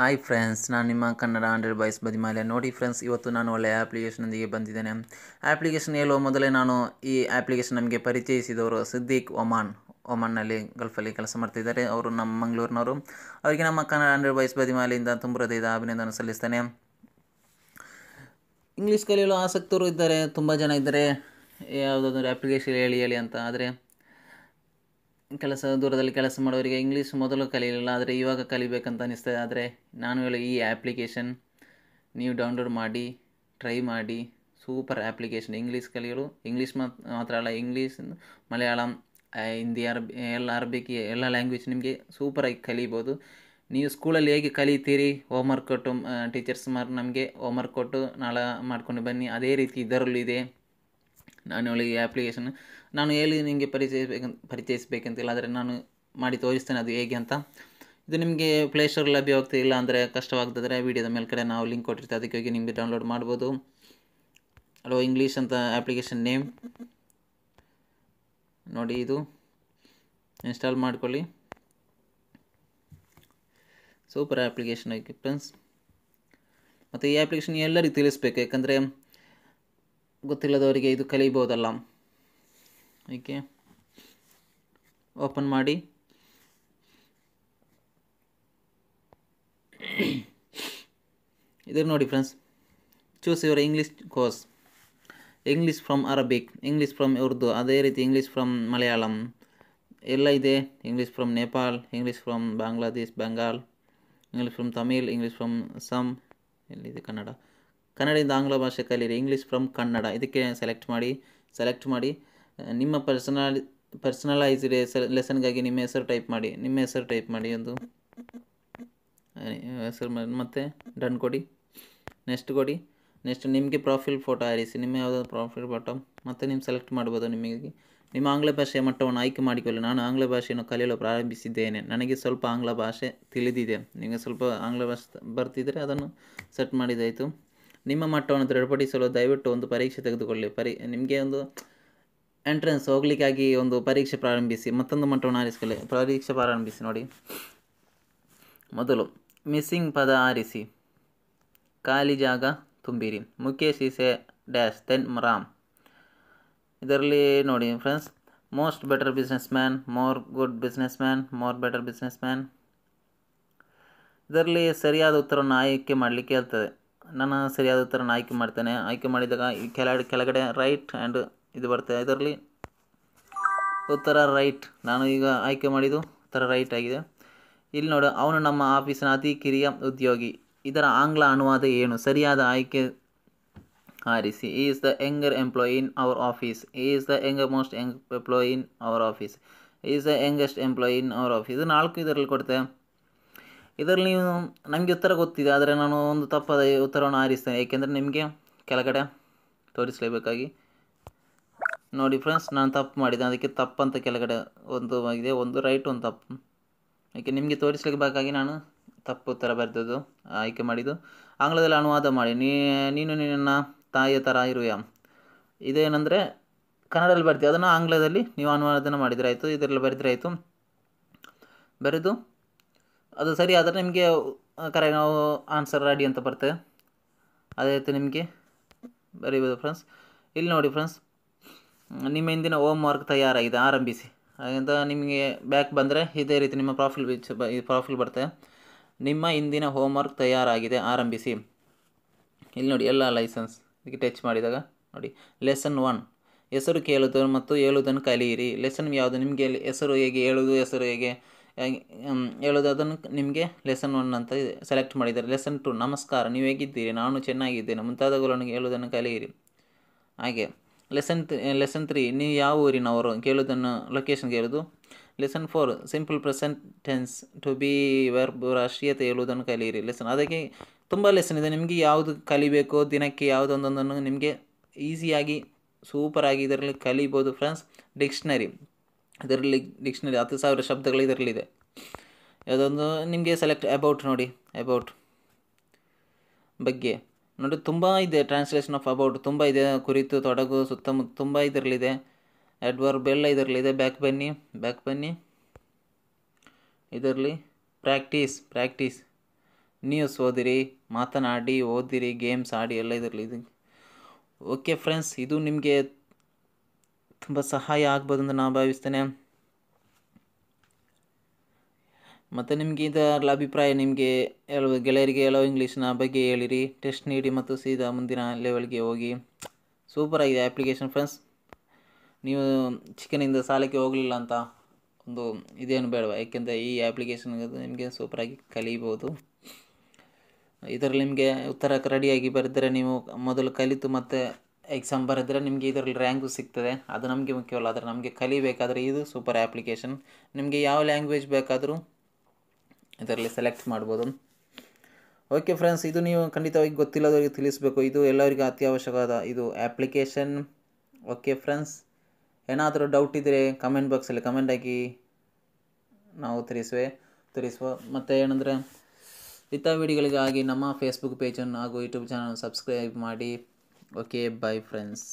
Hi friends ನಾನು ನಿಮ್ಮ Kannada hundred boys ಬದಿಮಾಲೆ. ನೋಡಿ ಫ್ರೆಂಡ್ಸ್ ಇವತ್ತು ನಾನು ಒಳ್ಳೆಯ ಆ್ಯಪ್ಲಿಕೇಶನೊಂದಿಗೆ ಬಂದಿದ್ದೇನೆ. ಆ್ಯಪ್ಲಿಕೇಶನ್ ಹೇಳುವ ಮೊದಲೇ ನಾನು ಈ ಆ್ಯಪ್ಲಿಕೇಶನ್ ನಮಗೆ ಪರಿಚಯಿಸಿದವರು ಸಿದ್ದಿಕ್ ಒಮಾನ್. ಒಮಾನ್ನಲ್ಲಿ ಗಲ್ಫಲ್ಲಿ ಕೆಲಸ ಮಾಡ್ತಿದ್ದಾರೆ. ಅವರು ನಮ್ಮ ಮಂಗಳೂರಿನವರು. ಅವರಿಗೆ ನಮ್ಮ ಕನ್ನಡ ಆಂಡ್ರೆಡ್ ಬಾಯ್ಸ್ ಬದಿಮಾಲೆಯಿಂದ ತುಂಬ ಹೃದಯದ ಅಭಿನಂದನೆ ಸಲ್ಲಿಸ್ತೇನೆ. ಇಂಗ್ಲೀಷ್ ಕಲಿಯಲು ಆಸಕ್ತರು ಇದ್ದಾರೆ, ತುಂಬ ಜನ ಇದ್ದಾರೆ. ಯಾವುದಾದ್ರು ಆ್ಯಪ್ಲಿಕೇಶನ್ ಹೇಳಿ ಹೇಳಿ ಅಂತ ಆದರೆ ಕೆಲಸ ದೂರದಲ್ಲಿ ಕೆಲಸ ಮಾಡೋರಿಗೆ ಇಂಗ್ಲೀಷ್ ಮೊದಲು ಕಲಿಯಲಿಲ್ಲ ಆದರೆ ಇವಾಗ ಕಲಿಬೇಕಂತ ಅನಿಸ್ತದೆ. ಆದರೆ ನಾನು ಹೇಳೋ ಈ ಆ್ಯಪ್ಲಿಕೇಶನ್ ನೀವು ಡೌನ್ಲೋಡ್ ಮಾಡಿ ಟ್ರೈ ಮಾಡಿ ಸೂಪರ್ ಆ್ಯಪ್ಲಿಕೇಶನ್ ಇಂಗ್ಲೀಷ್ ಕಲಿಯಲು ಇಂಗ್ಲೀಷ್ ಮಾತ್ರ ಅಲ್ಲ ಇಂಗ್ಲೀಷ್ ಮಲಯಾಳಂ ಹಿಂದಿ, ಅರಬಿ, ಎಲ್ಲ ಅರಬಿಕ್, ಎಲ್ಲ ಲ್ಯಾಂಗ್ವೇಜ್ ನಿಮಗೆ ಸೂಪರಾಗಿ ಕಲಿಬೋದು. ನೀವು ಸ್ಕೂಲಲ್ಲಿ ಹೇಗೆ ಕಲಿತೀರಿ? ಹೋಮ್ವರ್ಕ್ ಕೊಟ್ಟು ಟೀಚರ್ಸ್ ಮಾರ್ ನಮಗೆ ಹೋಮ್ವರ್ಕ್ ಕೊಟ್ಟು ನಾಳೆ ಮಾಡ್ಕೊಂಡು ಬನ್ನಿ. ಅದೇ ರೀತಿ ಇದರಲ್ಲೂ ಇದೆ. ನಾನು ಈ ಆ್ಯಪ್ಲಿಕೇಶನ್ ನಾನು ಹೇಳಿ ನಿಮಗೆ ಪರಿಚಯಿಸಬೇಕಂತ ಪರಿಚಯಿಸಬೇಕಂತಿಲ್ಲ, ಆದರೆ ನಾನು ಮಾಡಿ ತೋರಿಸ್ತೇನೆ ಅದು ಹೇಗೆ ಅಂತ. ಇದು ನಿಮಗೆ ಪ್ಲೇಸ್ಟೋರ್ ಲಭ್ಯವಾಗ್ತದೆ ಇಲ್ಲ ಅಂದರೆ ಕಷ್ಟವಾಗ್ತದ್ರೆ ವಿಡಿಯೋದ ಮೇಲ್ಕಡೆ ನಾವು ಲಿಂಕ್ ಕೊಟ್ಟಿರ್ತೀವಿ ಅದಕ್ಕೆ ಹೋಗಿ ನಿಮಗೆ ಡೌನ್ಲೋಡ್ ಮಾಡ್ಬೋದು. ಅಲೋ ಇಂಗ್ಲೀಷ್ ಅಂತ ಆ್ಯಪ್ಲಿಕೇಶನ್ ನೇಮ್ ನೋಡಿ ಇದು. ಇನ್ಸ್ಟಾಲ್ ಮಾಡ್ಕೊಳ್ಳಿ. ಸೂಪರ್ ಆ್ಯಪ್ಲಿಕೇಶನ್ ಆಗಿ ಫ್ರೆಂಡ್ಸ್ ಮತ್ತು ಈ ಆ್ಯಪ್ಲಿಕೇಶನ್ ಎಲ್ಲರಿಗೂ ತಿಳಿಸ್ಬೇಕು, ಯಾಕಂದರೆ ಗೊತ್ತಿಲ್ಲದವರಿಗೆ ಇದು ಕಲಿಬೋದಲ್ಲ. ಓಕೆ. ಓಪನ್ ಮಾಡಿ. ಇದ್ರ ನೋಡಿ friends choose your English course English from Arabic English from Urdu ಅದೇ ರೀತಿ ಇಂಗ್ಲೀಷ್ ಫ್ರಮ್ ಮಲಯಾಳಂ ಎಲ್ಲ ಇದೆ. English from Nepal English from Bangladesh Bengal English from Tamil English from Assam ಎಲ್ಲಿದೆ ಕನ್ನಡ? ಕನ್ನಡದಿಂದ ಆಂಗ್ಲ ಭಾಷೆ ಕಲೀರಿ ಇಂಗ್ಲೀಷ್ ಫ್ರಮ್ ಕನ್ನಡ. ಇದಕ್ಕೆ ಸೆಲೆಕ್ಟ್ ಮಾಡಿ ಸೆಲೆಕ್ಟ್ ಮಾಡಿ ನಿಮ್ಮ ಪರ್ಸನಲ್ ಪರ್ಸನಲೈಸ್ಡ್ ಲೆಸನ್ಗಾಗಿ ನಿಮ್ಮ ಹೆಸರು ಟೈಪ್ ಮಾಡಿ, ನಿಮ್ಮ ಹೆಸರು ಟೈಪ್ ಮಾಡಿ ಒಂದು. ಹೆಸರು ಮತ್ತು ಡನ್ ಕೊಡಿ ನೆಕ್ಸ್ಟ್ ಕೊಡಿ. ನೆಕ್ಸ್ಟ್ ನಿಮಗೆ ಪ್ರಾಫಿಲ್ ಫೋಟೋ ಆರಿಸಿ ನಿಮ್ಮ ಯಾವುದಾದ್ರು ಪ್ರಾಫಿಲ್ ಫೋಟೋ ಮತ್ತು ನೀವು ಸೆಲೆಕ್ಟ್ ಮಾಡ್ಬೋದು ನಿಮಗೆ. ನಿಮ್ಮ ಆಂಗ್ಲ ಭಾಷೆಯ ಮಟ್ಟವನ್ನು ಆಯ್ಕೆ ಮಾಡಿಕೊಳ್ಳಿ. ನಾನು ಆಂಗ್ಲ ಭಾಷೆಯನ್ನು ಕಲಿಯಲು ಪ್ರಾರಂಭಿಸಿದ್ದೇನೆ. ನನಗೆ ಸ್ವಲ್ಪ ಆಂಗ್ಲ ಭಾಷೆ ತಿಳಿದಿದೆ. ನಿಮಗೆ ಸ್ವಲ್ಪ ಆಂಗ್ಲ ಭಾಷೆ ಬರ್ತಿದ್ದರೆ ಅದನ್ನು ಸೆಟ್ ಮಾಡಿದಾಯಿತು. ನಿಮ್ಮ ಮಟ್ಟವನ್ನು ದೃಢಪಡಿಸಲು ದಯವಿಟ್ಟು ಒಂದು ಪರೀಕ್ಷೆ ತೆಗೆದುಕೊಳ್ಳಿ. ಪರಿ, ನಿಮಗೆ ಒಂದು ಎಂಟ್ರೆನ್ಸ್ ಹೋಗ್ಲಿಕ್ಕಾಗಿ ಒಂದು ಪರೀಕ್ಷೆ ಪ್ರಾರಂಭಿಸಿ, ಮತ್ತೊಂದು ಮಟ್ಟವನ್ನು ಆರಿಸಿಕೊಳ್ಳಿ. ಪರೀಕ್ಷೆ ಪ್ರಾರಂಭಿಸಿ ನೋಡಿ. ಮೊದಲು ಮಿಸ್ಸಿಂಗ್ ಪದ ಆರಿಸಿ. ಖಾಲಿ ಜಾಗ ತುಂಬಿರಿ. Mukesh is dash then Ram. ಇದರಲ್ಲಿ ನೋಡಿ friends most better business man more good business man more better business man ಇದರಲ್ಲಿ ಸರಿಯಾದ ಉತ್ತರವನ್ನು ಆಯ್ಕೆ ಮಾಡಲಿಕ್ಕೆ ಹೇಳ್ತದೆ. ನಾನು ಸರಿಯಾದ ಉತ್ತರನ ಆಯ್ಕೆ ಮಾಡ್ತೇನೆ. ಆಯ್ಕೆ ಮಾಡಿದಾಗ ಈ ಕೆಳಗಡೆ ಕೆಳಗಡೆ ರೈಟ್ ಆ್ಯಂಡ್ ಇದು ಬರ್ತದೆ. ಇದರಲ್ಲಿ ಉತ್ತರ ರೈಟ್ ನಾನು ಈಗ ಆಯ್ಕೆ ಮಾಡಿದ್ದು ಉತ್ತರ ರೈಟ್ ಆಗಿದೆ. ಇಲ್ಲಿ ನೋಡು, ಅವನು ನಮ್ಮ ಆಫೀಸಿನ ಅತಿ ಕಿರಿಯ ಉದ್ಯೋಗಿ. ಇದರ ಆಂಗ್ಲ ಅನುವಾದ ಏನು? ಸರಿಯಾದ ಆಯ್ಕೆ ಆರಿಸಿ he is the younger employee in our office he is the younger most young employee in our office is the youngest employee in our office ಇದು ನಾಲ್ಕು ಇದರಲ್ಲಿ ಕೊಡ್ತೇವೆ ಇದರಲ್ಲಿ ನೀವು ನಮಗೆ ಉತ್ತರ ಗೊತ್ತಿದೆ, ಆದರೆ ನಾನು ಒಂದು ತಪ್ಪಾದ ಉತ್ತರವನ್ನು ಆರಿಸ್ತೇನೆ. ಏಕೆಂದರೆ ನಿಮಗೆ ಕೆಳಗಡೆ ತೋರಿಸಲೇಬೇಕಾಗಿ. ನೋಡಿ ಫ್ರೆಂಡ್ಸ್ ನಾನು ತಪ್ಪು ಮಾಡಿದೆ. ಅದಕ್ಕೆ ತಪ್ಪಂತ ಕೆಳಗಡೆ ಒಂದು ಆಗಿದೆ. ಒಂದು ರೈಟ್ ಒಂದು ತಪ್ಪು. ಯಾಕೆ ನಿಮಗೆ ತೋರಿಸ್ಲಿಕ್ಕೆ ಬೇಕಾಗಿ ನಾನು ತಪ್ಪು ಉತ್ತರ ಬರೆದದ್ದು, ಆಯ್ಕೆ ಮಾಡಿದ್ದು. ಆಂಗ್ಲದಲ್ಲಿ ಅನುವಾದ ಮಾಡಿ. ನೀನು ನಿನ್ನ ತಾಯಿಯ ಥರ ಇರುವೆಯ ಇದೇನೆಂದರೆ ಕನ್ನಡದಲ್ಲಿ ಬರ್ತೀವಿ ಅದನ್ನು ಆಂಗ್ಲದಲ್ಲಿ ನೀವು ಅನುವಾದನ ಮಾಡಿದರೆ ಆಯಿತು, ಇದರಲ್ಲಿ ಬರೆದ್ರೆ ಆಯಿತು. ಬರೆದು ಅದು ಸರಿ ಆದರೆ ನಿಮಗೆ ಕರೆ ನಾವು ಆನ್ಸರ್ ರೆಡಿ ಅಂತ ಬರ್ತದೆ ಅದೇ ರೀತಿ ನಿಮಗೆ. ಬರೀಬೋದು ಫ್ರೆಂಡ್ಸ್ ಇಲ್ಲಿ ನೋಡಿ ಫ್ರೆಂಡ್ಸ್ ನಿಮ್ಮ ಹಿಂದಿನ ಹೋಮ್ ವರ್ಕ್ ತಯಾರಾಗಿದೆ, ಆರಂಭಿಸಿ. ಹಾಗಂತ ನಿಮಗೆ ಬ್ಯಾಕ್ ಬಂದರೆ ಇದೇ ರೀತಿ ನಿಮ್ಮ ಪ್ರಾಫಿಲ್ ಬಿಚ್ ಪ್ರಾಫಿಲ್ ಬರ್ತದೆ ನಿಮ್ಮ ಹಿಂದಿನ ಹೋಮ್ ವರ್ಕ್ ತಯಾರಾಗಿದೆ, ಆರಂಭಿಸಿ. ಇಲ್ಲಿ ನೋಡಿ ಎಲ್ಲ ಲೈಸೆನ್ಸ್ ಇದಕ್ಕೆ ಟಚ್ ಮಾಡಿದಾಗ, ನೋಡಿ ಲೆಸನ್ ಒನ್ ಹೆಸರು ಕೇಳುವುದು ಮತ್ತು ಹೇಳುವುದನ್ನು ಕಲಿಯಿರಿ. ಲೆಸನ್ ಯಾವುದು? ನಿಮಗೆ ಹೆಸರು ಹೇಗೆ ಹೇಳುವುದು ಹೆಸರು ಹೇಗೆ? ಹೇಳೋದು ಅದನ್ನು ನಿಮಗೆ ಲೆಸನ್ ಒನ್ ಅಂತ ಸೆಲೆಕ್ಟ್ ಮಾಡಿದ್ದಾರೆ. ಲೆಸನ್ ಟು ನಮಸ್ಕಾರ, ನೀವು ಹೇಗಿದ್ದೀರಿ? ನಾನು ಚೆನ್ನಾಗಿದ್ದೇನೆ. ಮುಂತಾದವುಗಳನ್ನು ಹೇಳುವುದನ್ನು ಕಲಿಯಿರಿ. ಹಾಗೆ ಲೆಸನ್ ಲೆಸನ್ ತ್ರೀ ನೀವು ಯಾವ ಊರಿನವರು? ಕೇಳೋದನ್ನು ಲೊಕೇಶನ್ ಕೇಳೋದು lesson four simple present tense to be verb ರಾಷ್ಟ್ರೀಯತೆ ಹೇಳುವುದನ್ನು ಕಲಿಯಿರಿ. ಲೆಸನ್ ಅದಕ್ಕೆ ತುಂಬ ಲೆಸನ್ ಇದೆ. ನಿಮಗೆ ಯಾವುದು ಕಲಿಬೇಕು, ದಿನಕ್ಕೆ ಯಾವುದೊಂದೊಂದನ್ನು ನಿಮಗೆ ಈಸಿಯಾಗಿ ಸೂಪರಾಗಿ ಇದರಲ್ಲಿ ಕಲಿಬೋದು ಫ್ರೆಂಡ್ಸ್ ಡಿಕ್ಷನರಿ ಇದರಲ್ಲಿ ಡಿಕ್ಷನರಿ ಹತ್ತು ಸಾವಿರ ಶಬ್ದಗಳು ಇದರಲ್ಲಿದೆ. ಯಾವುದೊಂದು, ನಿಮಗೆ ಸೆಲೆಕ್ಟ್ ಅಬೌಟ್ ನೋಡಿ ಅಬೌಟ್ ಬಗ್ಗೆ. ನೋಡಿ, ತುಂಬ ಇದೆ ಟ್ರಾನ್ಸ್ಲೇಷನ್ ಆಫ್ ಅಬೌಟ್ ತುಂಬ ಇದೆ ಕುರಿತು ತೊಡಗು ಸುತ್ತಮುತ್ತ ತುಂಬ ಇದರಲ್ಲಿದೆ. ಎಡ್ವರ್ ಎಲ್ಲ ಇದರಲ್ಲಿದೆ ಬ್ಯಾಕ್ ಬನ್ನಿ ಬ್ಯಾಕ್ ಬನ್ನಿ. ಇದರಲ್ಲಿ ಪ್ರಾಕ್ಟೀಸ್ ಪ್ರಾಕ್ಟೀಸ್ ನ್ಯೂಸ್ ಓದಿರಿ, ಮಾತನಾಡಿ, ಓದಿರಿ ಗೇಮ್ಸ್ ಆಡಿ ಎಲ್ಲ ಇದರಲ್ಲಿ ಇದು ಓಕೆ ಫ್ರೆಂಡ್ಸ್ ಇದು ನಿಮಗೆ ತುಂಬ ಸಹಾಯ ಆಗ್ಬೋದು ಅಂತ ನಾನು ಭಾವಿಸ್ತೇನೆ. ಮತ್ತು ನಿಮಗೆ ಇದರ ಅಭಿಪ್ರಾಯ ನಿಮಗೆ ಹೇಳುವ, ಗೆಳೆಯರಿಗೆ ಹೇಳೋ ಇಂಗ್ಲೀಷ್ನ ಬಗ್ಗೆ ಹೇಳಿರಿ. ಟೆಸ್ಟ್ ನೀಡಿ ಮತ್ತು ಸೀದಾ ಮುಂದಿನ ಲೆವೆಲ್ಗೆ ಹೋಗಿ. ಸೂಪರ್ ಆಗಿದೆ ಆ್ಯಪ್ಲಿಕೇಶನ್ ಫ್ರೆಂಡ್ಸ್ ನೀವು ಚಿಕನಿಂದ ಸಾಲಕ್ಕೆ ಹೋಗಲಿಲ್ಲ ಅಂತ ಒಂದು ಇದೇನು ಬೇಡವ? ಯಾಕೆಂದರೆ ಈ ಆ್ಯಪ್ಲಿಕೇಶನ್ ನಿಮಗೆ ಸೂಪರಾಗಿ ಕಲಿಬೋದು. ಇದರಲ್ಲಿ ನಿಮಗೆ ಉತ್ತರ ರೆಡಿಯಾಗಿ ಬರೆದರೆ ನೀವು ಮೊದಲು ಕಲಿತು ಮತ್ತು ಎಕ್ಸಾಮ್ ಬರೆದ್ರೆ ನಿಮಗೆ ಇದರಲ್ಲಿ ರ್ಯಾಂಕು ಸಿಗ್ತದೆ. ಅದು ನಮಗೆ ಮುಖ್ಯವಲ್ಲ, ಆದರೆ ನಮಗೆ ಕಲಿಬೇಕಾದರೆ ಇದು ಸೂಪರ್ ಆ್ಯಪ್ಲಿಕೇಶನ್ ನಿಮಗೆ ಯಾವ ಲ್ಯಾಂಗ್ವೇಜ್ ಬೇಕಾದರೂ ಇದರಲ್ಲಿ ಸೆಲೆಕ್ಟ್ ಮಾಡ್ಬೋದು. ಓಕೆ ಫ್ರೆಂಡ್ಸ್ ಇದು ನೀವು ಖಂಡಿತವಾಗಿ ಗೊತ್ತಿಲ್ಲದವರಿಗೆ ತಿಳಿಸಬೇಕು. ಇದು ಎಲ್ಲರಿಗೂ ಅತ್ಯವಶ್ಯಕವಾದ ಇದು ಆ್ಯಪ್ಲಿಕೇಶನ್ ಓಕೆ ಫ್ರೆಂಡ್ಸ್ ಏನಾದರೂ ಡೌಟ್ ಇದ್ದರೆ ಕಮೆಂಟ್ ಬಾಕ್ಸಲ್ಲಿ ಕಮೆಂಟ್ ಹಾಕಿ ನಾವು ತಿಳಿಸುವೆ, ತಿಳಿಸುವ. ಮತ್ತು ಏನಂದರೆ ಇಂಥ ವಿಡಿಯೋಗಳಿಗಾಗಿ ನಮ್ಮ ಫೇಸ್ಬುಕ್ ಪೇಜನ್ನು ಹಾಗೂ ಯೂಟ್ಯೂಬ್ ಚಾನಲ್ ಸಬ್ಸ್ಕ್ರೈಬ್ ಮಾಡಿ. Okay bye friends